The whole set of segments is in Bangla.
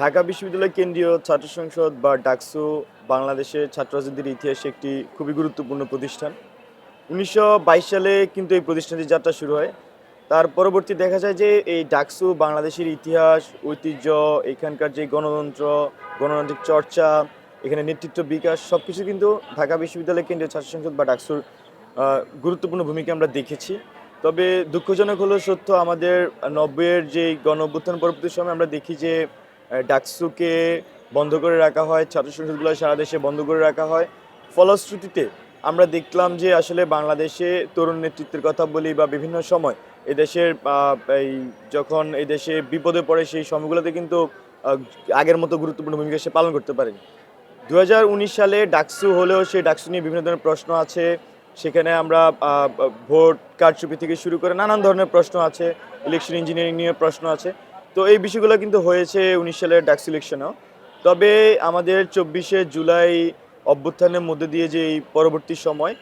ঢাকা বিশ্ববিদ্যালয় কেন্দ্রীয় ছাত্র সংসদ বা ডাকসু বাংলাদেশের ছাত্র রাজনীতির ইতিহাসে একটি খুবই গুরুত্বপূর্ণ প্রতিষ্ঠান। উনিশশো বাইশ সালে কিন্তু এই প্রতিষ্ঠানটির যাত্রা শুরু হয়। তার পরবর্তী দেখা যায় যে এই ডাকসু বাংলাদেশের ইতিহাস, ঐতিহ্য, এখানকার যে গণতন্ত্র, গণতান্ত্রিক চর্চা, এখানে নেতৃত্ব বিকাশ সব কিছু কিন্তু ঢাকা বিশ্ববিদ্যালয় কেন্দ্রীয় ছাত্র সংসদ বা ডাকসুর গুরুত্বপূর্ণ ভূমিকা আমরা দেখেছি। তবে দুঃখজনক হলো সত্য, আমাদের নব্বইয়ের যে গণ অভ্যুত্থান পরবর্তী সময় আমরা দেখি যে ডাকসুকে বন্ধ করে রাখা হয় ছাত্র সংসদগুলো সারা দেশে বন্ধ করে রাখা হয়। ফলশ্রুতিতে আমরা দেখলাম যে আসলে বাংলাদেশে তরুণ নেতৃত্বের কথা বলি বা বিভিন্ন সময় এদেশের এই যখন এই দেশে বিপদে পড়ে সেই সময়গুলোতে কিন্তু আগের মতো গুরুত্বপূর্ণ ভূমিকা সে পালন করতে পারেনি। দু হাজার উনিশ সালে ডাকসু হলেও সেই ডাকসু নিয়ে বিভিন্ন ধরনের প্রশ্ন আছে। সেখানে আমরা ভোট কারচুপি থেকে শুরু করে নানান ধরনের প্রশ্ন আছে, ইলেকশন ইঞ্জিনিয়ারিং নিয়ে প্রশ্ন আছে। তো এই বিষয়গুলো কিন্তু হয়েছে উনিশ সালের ডাকসু ইলেকশনেও তবে আমাদের চব্বিশে জুলাই অভ্যুত্থানের মধ্যে দিয়ে যে এই পরবর্তী সময়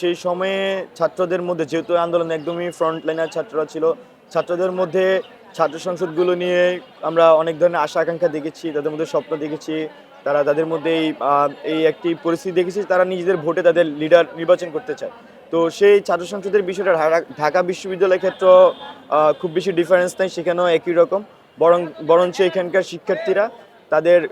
সেই সময়ে ছাত্রদের মধ্যে, যেহেতু আন্দোলন একদমই ফ্রন্ট লাইনার ছাত্ররা ছিল, ছাত্রদের মধ্যে ছাত্র সংসদগুলো নিয়ে আমরা অনেক ধরনের আশা আকাঙ্ক্ষা দেখেছি, তাদের মধ্যে স্বপ্ন দেখেছি, তারা তাদের মধ্যে এই এই একটি পরিস্থিতি দেখেছি, তারা নিজেদের ভোটে তাদের লিডার নির্বাচন করতে চায়। তো সেই ছাত্র সংসদের বিষয়টা ঢাকা- বিশ্ববিদ্যালয়ের ক্ষেত্রে খুব বেশি ডিফারেন্স নেই, সেখানেও একই রকম। বরং, বরঞ্চ এখানকার শিক্ষার্থীরা তাদের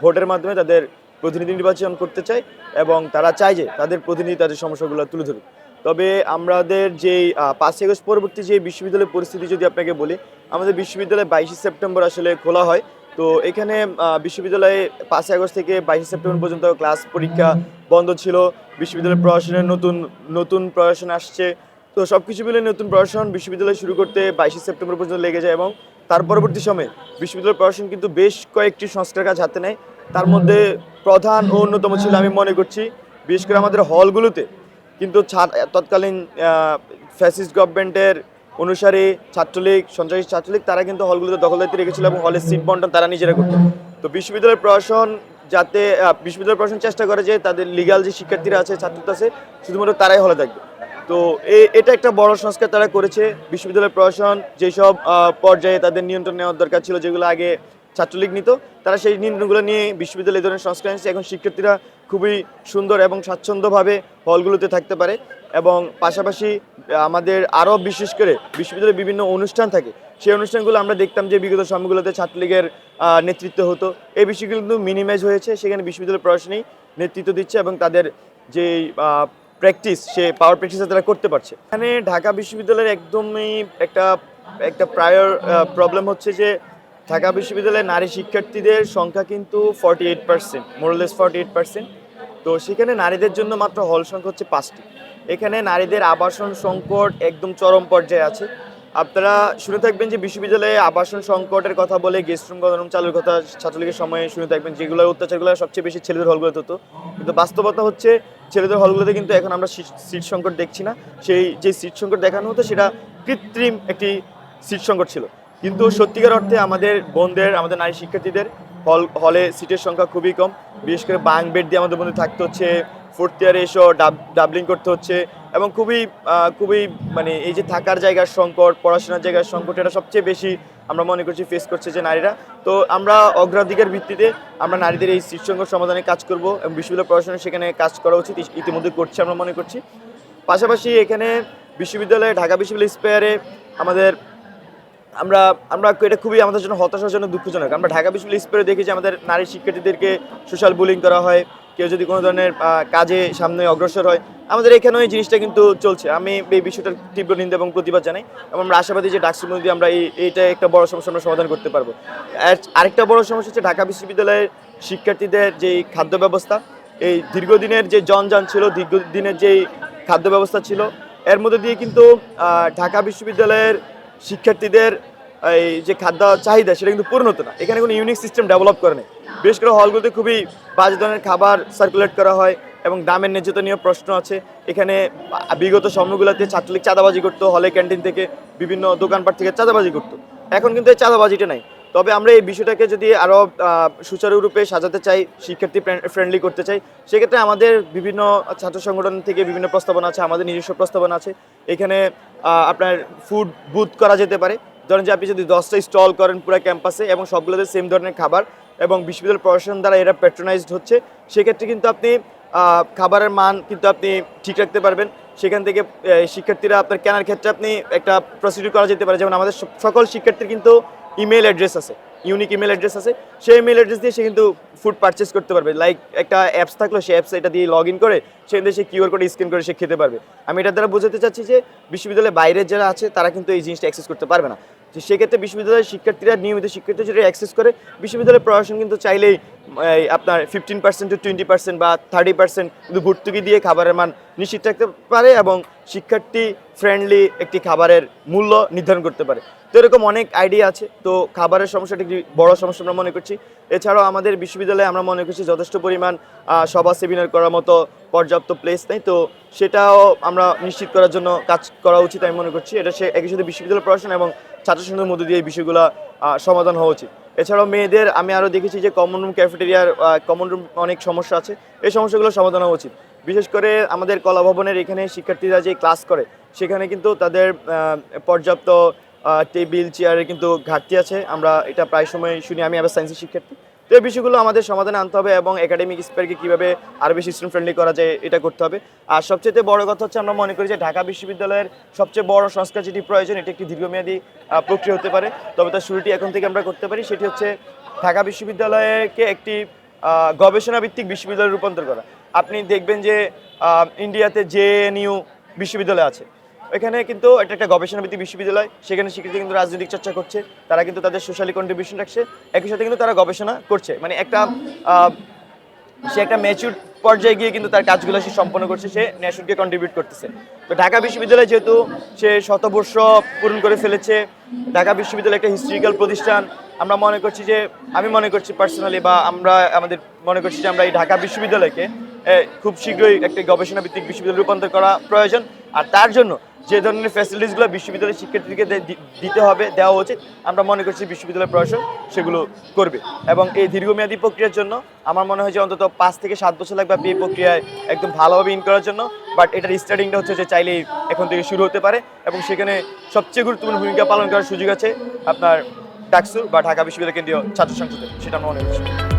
ভোটের মাধ্যমে তাদের প্রতিনিধি নির্বাচন করতে চায় এবং তারা চায় যে তাদের প্রতিনিধি তাদের সমস্যাগুলো তুলে ধরুক। তবে আমাদের যেই পাঁচই আগস্ট পরবর্তী যে বিশ্ববিদ্যালয়ের পরিস্থিতি যদি আপনাকে বলি, আমাদের বিশ্ববিদ্যালয় বাইশে সেপ্টেম্বর আসলে খোলা হয়। তো এখানে বিশ্ববিদ্যালয়ে পাঁচই আগস্ট থেকে বাইশে সেপ্টেম্বর পর্যন্ত ক্লাস পরীক্ষা বন্ধ ছিল। বিশ্ববিদ্যালয় প্রশাসনের নতুন নতুন প্রশাসন আসছে। তো সব কিছু মিলে নতুন প্রশাসন বিশ্ববিদ্যালয় শুরু করতে বাইশে সেপ্টেম্বর পর্যন্ত লেগে যায় এবং তার পরবর্তী সময়ে বিশ্ববিদ্যালয় প্রশাসন কিন্তু বেশ কয়েকটি সংস্কার কাজ হাতে নেয়। তার মধ্যে প্রধান ও অন্যতম ছিল আমি মনে করছি। বিশেষ করে আমাদের হলগুলোতে কিন্তু তৎকালীন ফ্যাসিস্ট গভর্নমেন্টের অনুসারে ছাত্রলীগ, সন্ত্রাসী ছাত্রলীগ, তারা কিন্তু হলগুলোতে দখলদারিত্ব রেখেছিল এবং হলের সিট বন্টন তারা নিজেরা করত। তো বিশ্ববিদ্যালয়ের প্রশাসন যাতে বিশ্ববিদ্যালয় প্রশাসন চেষ্টা করে যে তাদের লিগাল যে শিক্ষার্থীরা আছে, ছাত্রতা আছে, শুধুমাত্র তারাই হলে থাকবে। তো এটা একটা বড় সংস্কার তারা করেছে। বিশ্ববিদ্যালয় প্রশাসন যেসব পর্যায়ে তাদের নিয়ন্ত্রণ নেওয়ার দরকার ছিল, যেগুলো আগে ছাত্রলীগ নিত, তারা সেই নিয়ন্ত্রণগুলো নিয়ে বিশ্ববিদ্যালয় ধরনের সংস্কার এনেছে। এখন শিক্ষার্থীরা খুবই সুন্দর এবং স্বাচ্ছন্দ্যভাবে হলগুলোতে থাকতে পারে এবং পাশাপাশি আমাদের আরও বিশেষ করে বিশ্ববিদ্যালয়ে বিভিন্ন অনুষ্ঠান থাকে। সেই অনুষ্ঠানগুলো আমরা দেখতাম যে বিগত সময়গুলোতে ছাত্রলীগের নেতৃত্ব হতো। এই বিষয়গুলো কিন্তু মিনিমাইজ হয়েছে। সেখানে বিশ্ববিদ্যালয় প্রশাসনই নেতৃত্ব দিচ্ছে এবং তাদের যে প্র্যাকটিস সে পাওয়ার প্র্যাকটিস তারা করতে পারছে। এখানে ঢাকা বিশ্ববিদ্যালয়ের একদমই একটা একটা প্রায়র প্রবলেম হচ্ছে যে ঢাকা বিশ্ববিদ্যালয়ে নারী শিক্ষার্থীদের সংখ্যা কিন্তু forty eight percent more less forty eight percent তো সেখানে নারীদের জন্য মাত্র হল সংখ্যা হচ্ছে পাঁচটি। এখানে নারীদের আবাসন সংকট একদম চরম পর্যায়ে আছে। আপনারা শুনে থাকবেন যে বিশ্ববিদ্যালয়ে আবাসন সংকটের কথা বলে গেস্ট রুম গণরুম চালুর কথা ছাত্রলীগের সময়ে শুনে থাকবেন যেগুলো অত্যাচারগুলো সবচেয়ে বেশি ছেলেদের হলগুলোতে হতো। কিন্তু বাস্তবতা হচ্ছে ছেলেদের হলগুলোতে কিন্তু এখন আমরা সিট সংকট দেখছি না। সেই যে সিট সংকট দেখানো হতো, সেটা কৃত্রিম একটি সিট সংকট ছিল। কিন্তু সত্যিকার অর্থে আমাদের বোনদের আমাদের নারী শিক্ষার্থীদের হল, হলে সিটের সংখ্যা খুবই কম। বিশেষ করে বাং বেড দিয়ে আমাদের মধ্যে থাকতে হচ্ছে ফোর্থ ইয়ারে এসেও ডাব, ডাবলিং করতে হচ্ছে এবং খুবই খুবই মানে এই যে থাকার জায়গার সংকট, পড়াশোনার জায়গার সংকট, এটা সবচেয়ে বেশি আমরা মনে করছি ফেস করছে যে নারীরা। তো আমরা অগ্রাধিকার ভিত্তিতে আমরা নারীদের এই সিট সংকট সমাধানে কাজ করব এবং বিশ্ববিদ্যালয় পড়াশোনা সেখানে কাজ করা উচিত ইতিমধ্যে করছে আমরা মনে করছি। পাশাপাশি এখানে বিশ্ববিদ্যালয়ে, ঢাকা বিশ্ববিদ্যালয় স্পেয়ারে আমাদের আমরা আমরা এটা খুবই আমাদের জন্য হতাশাজনক, দুঃখজনক। আমরা ঢাকা বিশ্ববিদ্যালয় স্পেয়ারে দেখি যে আমাদের নারী শিক্ষার্থীদেরকে সোশ্যাল বুলিং করা হয়, কেউ যদি কোনো ধরনের কাজে সামনে অগ্রসর হয়। আমাদের এখানেও এই জিনিসটা কিন্তু চলছে। আমি এই বিষয়টার তীব্র নিন্দা এবং প্রতিবাদ জানাই এবং আমরা আশাবাদী যে ডাকসুর মধ্যে আমরা এই, এইটা একটা বড় সমস্যা আমরা সমাধান করতে পারব। আর আরেকটা বড় সমস্যা হচ্ছে ঢাকা বিশ্ববিদ্যালয়ের শিক্ষার্থীদের যেই খাদ্য ব্যবস্থা, এই দীর্ঘদিনের যে জনযান ছিল, দীর্ঘদিনের যেই খাদ্য ব্যবস্থা ছিল, এর মধ্যে দিয়ে কিন্তু ঢাকা বিশ্ববিদ্যালয়ের শিক্ষার্থীদের এই যে খাদ্য চাহিদা সেটা কিন্তু পূর্ণ হতো না। এখানে কোনো ইউনিক সিস্টেম ডেভেলপ করে নেই। বিশেষ করে হলগুলোতে খুবই বাজে ধরনের খাবার সার্কুলেট করা হয় এবং দামের ন্যায্যতা নিয়ে প্রশ্ন আছে। এখানে বিগত সময়গুলোতে ছাত্রলীগ চাঁদাবাজি করতো হলে ক্যান্টিন থেকে বিভিন্ন দোকানপাট থেকে চাঁদাবাজি করতো। এখন কিন্তু এই চাঁদাবাজিটা নাই। তবে আমরা এই বিষয়টাকে যদি আরও সুচারুরূপে সাজাতে চাই, শিক্ষার্থী ফ্রেন্ডলি করতে চাই, সেক্ষেত্রে আমাদের বিভিন্ন ছাত্র সংগঠন থেকে বিভিন্ন প্রস্তাবনা আছে, আমাদের নিজস্ব প্রস্তাবনা আছে। এখানে আপনার ফুড বুথ করা যেতে পারে। ধরেন যে আপনি যদি দশটা স্টল করেন পুরো ক্যাম্পাসে এবং সবগুলোতে সেম ধরনের খাবার এবং বিশ্ববিদ্যালয় প্রশাসন দ্বারা এরা প্যাট্রোনাইজড হচ্ছে, সেক্ষেত্রে কিন্তু আপনি খাবারের মান কিন্তু আপনি ঠিক রাখতে পারবেন। সেখান থেকে শিক্ষার্থীরা আপনার কেনার ক্ষেত্রে আপনি একটা প্রসিডিউর করা যেতে পারে। যেমন আমাদের সকল শিক্ষার্থীর কিন্তু ইমেল অ্যাড্রেস আছে। ইউনিক ইমেল অ্যাড্রেস আছে, সেই ইমেল অ্যাড্রেস দিয়ে সে কিন্তু ফুড পারচেস করতে পারবে। লাইক একটা অ্যাপস থাকল, সেই অ্যাপস এটা দিয়ে লগ ইন করে সেখান সে কিউআর কোড স্ক্যান করে সে খেতে পারবে। আমি এটার দ্বারা বোঝাতে চাচ্ছি যে, বিশ্ববিদ্যালয়ের বাইরের যারা আছে, তারা কিন্তু এই জিনিসটা অ্যাক্সেস করতে পারবে না। তো সেক্ষেত্রে বিশ্ববিদ্যালয়ের শিক্ষার্থীরা নিয়মিত শিক্ষার্থী যদি অ্যাক্সেস করে। বিশ্ববিদ্যালয়ের প্রশাসন কিন্তু চাইলেই আপনার fifteen percent to twenty percent বা থার্টি পার্সেন্ট কিন্তু ভর্তুকি দিয়ে খাবারের মান নিশ্চিত রাখতে পারে এবং শিক্ষার্থী ফ্রেন্ডলি একটি খাবারের মূল্য নির্ধারণ করতে পারে। তো এরকম অনেক আইডিয়া আছে। তো খাবারের সমস্যাটা একটি বড় সমস্যা আমরা মনে করছি। এছাড়াও আমাদের বিশ্ববিদ্যালয়ে আমরা মনে করছি যথেষ্ট পরিমাণ সভা, সেমিনার করার মতো পর্যাপ্ত প্লেস নেই। তো সেটাও আমরা নিশ্চিত করার জন্য কাজ করা উচিত আমি মনে করছি। এটা সে একই সাথে বিশ্ববিদ্যালয় প্রশাসন এবং ছাত্র সংসদের মধ্যে দিয়ে এই বিষয়গুলো সমাধান হওয়া উচিত। এছাড়াও মেয়েদের আমি আরও দেখেছি যে কমন রুম ক্যাফেটেরিয়ার কমন রুম অনেক সমস্যা আছে। এই সমস্যাগুলো সমাধান হওয়া উচিত। বিশেষ করে আমাদের কলা ভবনের এখানে শিক্ষার্থীরা যে ক্লাস করে, সেখানে কিন্তু তাদের পর্যাপ্ত টেবিল চেয়ারের কিন্তু ঘাটতি আছে। আমরা এটা প্রায় সময় শুনি আমি আবার সায়েন্সের শিক্ষার্থী। তো এই বিষয়গুলো আমাদের সমাধানে আনতে হবে এবং একাডেমিক স্পেয়ারকে কীভাবে আরও বেশি স্টুডেন্ট ফ্রেন্ডলি করা যায় এটা করতে হবে। আর সবচেয়ে বড় কথা হচ্ছে আমরা মনে করি যে ঢাকা বিশ্ববিদ্যালয়ের সবচেয়ে বড় সংস্কার যেটি প্রয়োজন এটি একটি দীর্ঘমেয়াদী প্রক্রিয়া হতে পারে। তবে তার শুরুটি এখন থেকে আমরা করতে পারি সেটি হচ্ছে ঢাকা বিশ্ববিদ্যালয়কে একটি আহ, গবেষণা ভিত্তিক বিশ্ববিদ্যালয়ে রূপান্তর করা। আপনি দেখবেন যে ইন্ডিয়াতে জে ইউ বিশ্ববিদ্যালয় আছে। এখানে কিন্তু এটা একটা গবেষণা ভিত্তিক বিশ্ববিদ্যালয়, সেখানে শিক্ষার্থী কিন্তু রাজনৈতিক চর্চা করছে, তারা কিন্তু তাদের সোশ্যালি কন্ট্রিবিউশন রাখছে, একই সাথে কিন্তু তারা গবেষণা করছে। মানে একটা সে একটা ম্যাচিউর পর্যায়ে গিয়ে কিন্তু তার কাজগুলো সে সম্পন্ন করছে, সে ন্যাশনকে কন্ট্রিবিউট করতেছে। তো ঢাকা বিশ্ববিদ্যালয় যেহেতু সে শতবর্ষ পূরণ করে ফেলেছে, ঢাকা বিশ্ববিদ্যালয় একটা হিস্ট্রিক্যাল প্রতিষ্ঠান, আমরা মনে করছি যে, আমি মনে করছি পার্সোনালি বা আমরা, আমাদের মনে করছি যে আমরা এই ঢাকা বিশ্ববিদ্যালয়কে খুব শীঘ্রই একটি গবেষণা ভিত্তিক বিশ্ববিদ্যালয় রূপান্তর করা প্রয়োজন। আর তার জন্য যে ধরনের ফ্যাসিলিটিসগুলো বিশ্ববিদ্যালয়ের শিক্ষার্থীদেরকে দিতে হবে, দেওয়া উচিত। আমরা মনে করছি বিশ্ববিদ্যালয় প্রশাসন সেগুলো করবে। এবং এই দীর্ঘমেয়াদী প্রক্রিয়ার জন্য আমার মনে হয় যে অন্তত পাঁচ থেকে সাত বছর লাগবে এই প্রক্রিয়ায় একদম ভালোভাবে ইন করার জন্য। বাট এটার স্টার্টিংটা হচ্ছে যে চাইলেই এখন থেকে শুরু হতে পারে। এবং সেখানে সবচেয়ে গুরুত্বপূর্ণ ভূমিকা পালন করার সুযোগ আছে আপনার ডাকসু বা ঢাকা বিশ্ববিদ্যালয় কেন্দ্রীয় ছাত্র সংসদে সেটা আমরা মনে করছি।